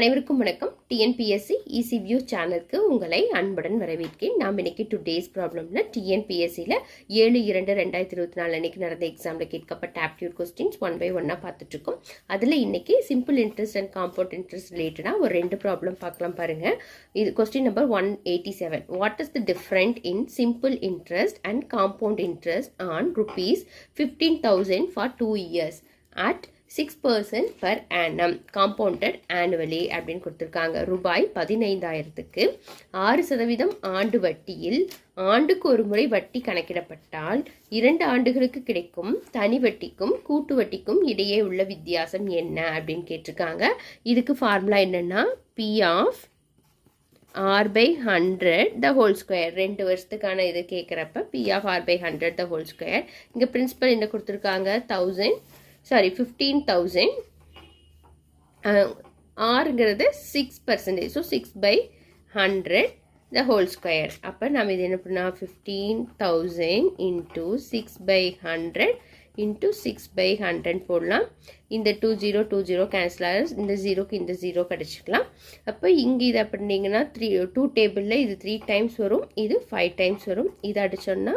அனைவருக்கும் வணக்கம். TNPSC easy view சேனலுக்கு உங்களை அன்புடன் வரவேற்கிறேன். நாம் இன்னைக்கு டுடேஸ் ப்ராப்ளம்ல டிஎன்பிஎஸ்சியில் ஏழு இரண்டு ரெண்டாயிரத்தி இருபத்தி நாலு அன்னைக்கு நடந்த எக்ஸாமில் கேட்கப்பட்ட ஆப்டியூட் கொஸ்டின்ஸ் ஒன் பை ஒன்னாக பார்த்துட்டு இருக்கோம் அதில் இன்னைக்கு simple interest and compound interest ரிலேட்டடாக ஒரு ரெண்டு ப்ராப்ளம் பார்க்கலாம் பாருங்க. இது question number one eighty seven what is the different in simple interest and compound interest on rupees fifteen thousand for two years at six percent per annum compounded annually அப்படின்னு கொடுத்துருக்காங்க. ரூபாய் பதினைந்தாயிரத்துக்கு ஆறு சதவீதம் ஆண்டு வட்டியில் ஆண்டுக்கு ஒரு முறை வட்டி கணக்கிடப்பட்டால் இரண்டு ஆண்டுகளுக்கு கிடைக்கும் தனி வட்டிக்கும் கூட்டு வட்டிக்கும் இடையே உள்ள வித்தியாசம் என்ன அப்படின்னு கேட்டிருக்காங்க. இதுக்கு ஃபார்முலா என்னன்னா P of R by hundred the whole square ரெண்டு வருஷத்துக்கான இது கேட்குறப்ப P of R by hundred the whole square இங்கே பிரின்சிபல் என்ன கொடுத்துருக்காங்க? தௌசண்ட் சாரி ஃபிஃப்டீன் தௌசண்ட் ஆறுங்கிறது six percentage so six by hundred the whole square அப்போ நம்ம இது என்ன பண்ணால் fifteen thousand into six by hundred into six by hundred போடலாம். இந்த two zero two zero cancel ஆகிற இந்த ஜீரோக்கு இந்த ஜீரோ கிடச்சிக்கலாம். அப்போ இங்கே இதை பண்ணிங்கன்னா த்ரீ டூ டேபிளில் இது த்ரீ டைம்ஸ் வரும். இது ஃபைவ் டைம்ஸ் வரும். இதை அடித்தோன்னா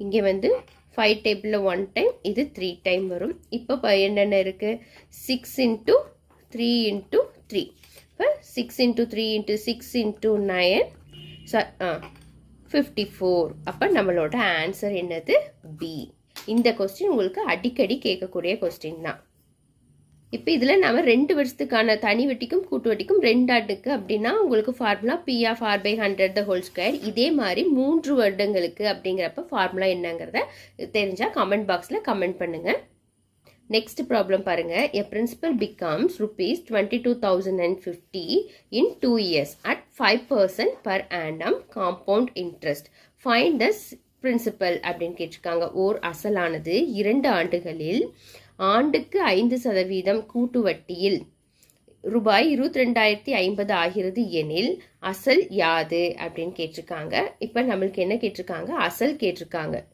இங்கே வந்து ஃபைவ் டேபிளில் ஒன் டைம் இது த்ரீ டைம் வரும். இப்போ என்னென்ன இருக்குது six into three into three இப்போ six into three into six into nine ச ஆ ஃபிஃப்டி ஃபோர் அப்போ நம்மளோட ஆன்சர் என்னது? பி இந்த கொஸ்டின் உங்களுக்கு அடிக்கடி கேட்கக்கூடிய கொஸ்டின் தான். இப்போ இதில் நம்ம ரெண்டு வருஷத்துக்கான தனி வட்டிக்கும் கூட்டு வட்டிக்கும் ரெண்டு ஆண்டுக்கு அப்படின்னா உங்களுக்கு formula P of R by hundred the whole square இதே மாதிரி மூன்று வருடங்களுக்கு அப்படிங்கிறப்ப ஃபார்முலா என்னங்கிறத தெரிஞ்சால் கமெண்ட் பாக்ஸில் கமெண்ட் பண்ணுங்கள் நெக்ஸ்ட் ப்ராப்ளம் பாருங்கள் a principal becomes rupees twenty two thousand and fifty in two years at five percent per ஆண்டம் compound interest find thus principal அப்படின்னு கேட்டிருக்காங்க. ஓர் அசலானது. இரண்டு ஆண்டுகளில் ஆண்டுக்கு ஐந்து சதவீதம் கூட்டு வட்டியில். ரூபாய் இருபத்தி ரெண்டாயிரத்தி ஐம்பது ஆகிறது எனில் அசல் யாது? அப்படின்னு கேட்டிருக்காங்க. இப்போ நம்மளுக்கு என்ன கேட்டிருக்காங்க? அசல் கேட்டிருக்காங்க.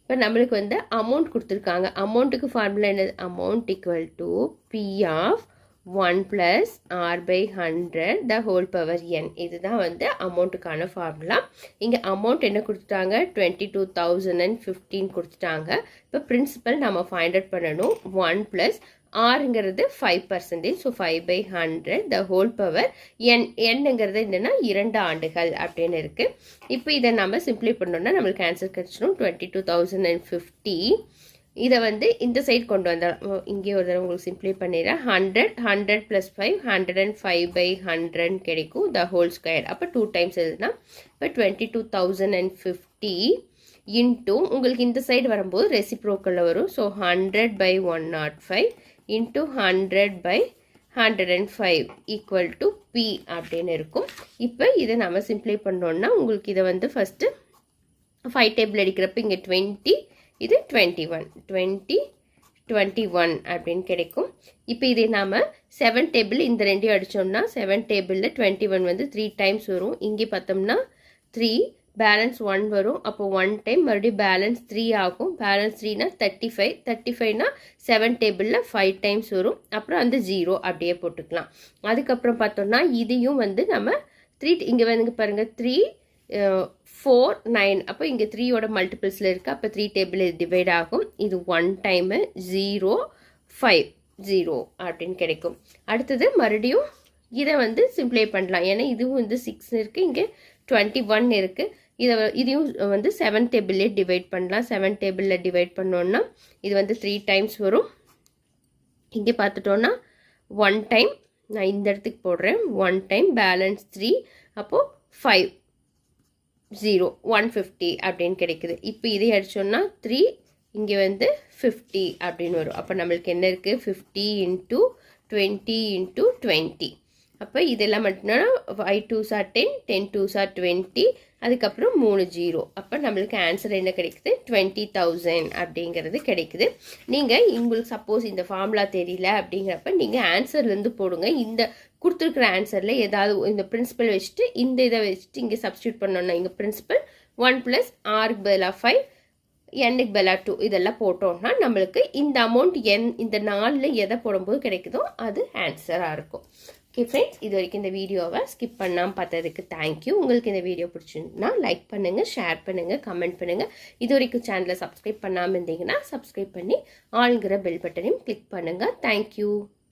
இப்போ நம்மளுக்கு வந்து அமௌண்ட் கொடுத்துருக்காங்க. அமௌண்ட்டுக்கு ஃபார்முலா என்னது? Amount equal to P of one plus R by hundred the whole power N இதுதான் வந்து அமௌண்ட்டுக்கான ஃபார்முலா இங்கே அமௌண்ட் என்ன கொடுத்துட்டாங்க? Twenty two thousand and fifteen கொடுத்துட்டாங்க. இப்போ பிரின்சிபல் நம்ம ஃபைண்ட் அவுட் பண்ணணும். ஒன் ப்ளஸ் ஆறுங்கிறது five percentage so five by hundred the whole power N என்னங்கிறது என்னென்னா இரண்டு ஆண்டுகள் அப்படின்னு இருக்குது இப்போ இதை நம்ம சிம்பிளை பண்ணோன்னா நம்மளுக்கு ஆன்சர் கிடச்சிடும். Twenty two thousand and fifty இதை வந்து இந்த சைட் கொண்டு வந்தால் இங்கே ஒரு தடவை உங்களுக்கு சிம்ப்ளி பண்ணிடுறேன். Hundred hundred plus five hundred and five by hundred கிடைக்கும் த ஹோல் ஸ்கொயர் அப்போ டூ டைம்ஸ் எதுனா இப்போ twenty two thousand and fifty into உங்களுக்கு இந்த சைடு வரும்போது ரெசிப்ரோக்கலில் வரும். So hundred by one not five into hundred by hundred and five equal to P அப்படின்னு இருக்கும். இப்போ இதை நம்ம சிம்ப்ளை பண்ணோன்னா உங்களுக்கு இதை வந்து ஃபஸ்ட்டு ஃபைவ் டேபிள் அடிக்கிறப்ப இங்கே டுவெண்ட்டி இது twenty one twenty twenty one அப்படின்னு கிடைக்கும். இப்போ இதை நாம் செவன் டேபிள் இந்த ரெண்டையும் அடித்தோம்னா செவன் டேபிளில் டுவெண்ட்டி ஒன் வந்து த்ரீ டைம்ஸ் வரும். இங்கே பார்த்தோம்னா த்ரீ பேலன்ஸ் ஒன் வரும். அப்போ ஒன் டைம் மறுபடியும் பேலன்ஸ் த்ரீ ஆகும். பேலன்ஸ் த்ரீனா தேர்ட்டி ஃபைவ் தேர்ட்டி ஃபைவ்னா செவன் டேபிளில் ஃபைவ் டைம்ஸ் வரும். அப்புறம் அந்த ஜீரோ அப்படியே போட்டுக்கலாம். அதுக்கப்புறம் பார்த்தோம்னா இதையும் வந்து நம்ம த்ரீ இங்கே வந்து பாருங்கள் த்ரீ ஃபோர் நைன். அப்போ இங்கே த்ரீயோட மல்டிபிள்ஸில் இருக்குது அப்போ த்ரீ டேபிள் டிவைட் ஆகும். இது one time zero five zero அப்படின்னு கிடைக்கும். அடுத்தது மறுபடியும் இதை வந்து சிம்ப்ளை பண்ணலாம். ஏன்னா இதுவும் வந்து சிக்ஸ் இருக்குது இங்கே டுவெண்ட்டி ஒன் இருக்குது இதை இதையும் வந்து செவன் டேபிள்லேயே டிவைட் பண்ணலாம். செவன் டேபிளில் டிவைட் பண்ணோன்னா இது வந்து த்ரீ டைம்ஸ் வரும். இங்கே பார்த்துட்டோன்னா ஒன் டைம் நான் இந்த இடத்துக்கு போடுறேன். ஒன் டைம் பேலன்ஸ் த்ரீ அப்போது ஃபைவ் ஜீரோ ஒன் ஃபிஃப்டி அப்படின்னு கிடைக்குது. இப்போ இதை அடித்தோம்னா த்ரீ இங்கே வந்து ஃபிஃப்டி அப்படின்னு வரும். அப்போ நம்மளுக்கு என்ன இருக்குது fifty into twenty into twenty அப்போ இதெல்லாம் மட்டும்னா five twos are ten ten twos are twenty அதுக்கப்புறம் மூணு ஜீரோ அப்போ நம்மளுக்கு ஆன்சர் என்ன கிடைக்குது? டுவெண்ட்டி தௌசண்ட் அப்படிங்கிறது கிடைக்குது. நீங்கள் உங்களுக்கு சப்போஸ் இந்த ஃபார்முலா தெரியல அப்படிங்கிறப்ப நீங்கள் ஆன்சர்லேருந்து போடுங்க. இந்த கொடுத்துருக்குற ஆன்சரில் ஏதாவது இந்த பிரின்சிபல் வச்சுட்டு இந்த இதை வச்சுட்டு இங்கே சப்ஸ்டியூட் பண்ணோன்னா இங்கே பிரின்சிபல் ஒன் ப்ளஸ் ஆருக்கு பதிலாக ஃபைவ் எண்ணுக்கு பெலா டூ இதெல்லாம் போட்டோம்னா நம்மளுக்கு இந்த அமௌண்ட் என் இந்த நாளில் எதை போடும்போது கிடைக்குதோ அது ஆன்சராக இருக்கும். ஓகே ஃப்ரெண்ட்ஸ் இது வரைக்கும் இந்த வீடியோவை ஸ்கிப் பண்ணாமல் பார்த்ததுக்கு தேங்க்யூ உங்களுக்கு இந்த வீடியோ பிடிச்சிருந்தா லைக் பண்ணுங்கள் ஷேர் பண்ணுங்கள் கமெண்ட் பண்ணுங்கள் இது வரைக்கும் சேனலை சப்ஸ்கிரைப் பண்ணாமல் இருந்தீங்கன்னா சப்ஸ்கிரைப் பண்ணி ஆளுங்கிற பெல் பட்டனையும் கிளிக் பண்ணுங்கள் தேங்க்யூ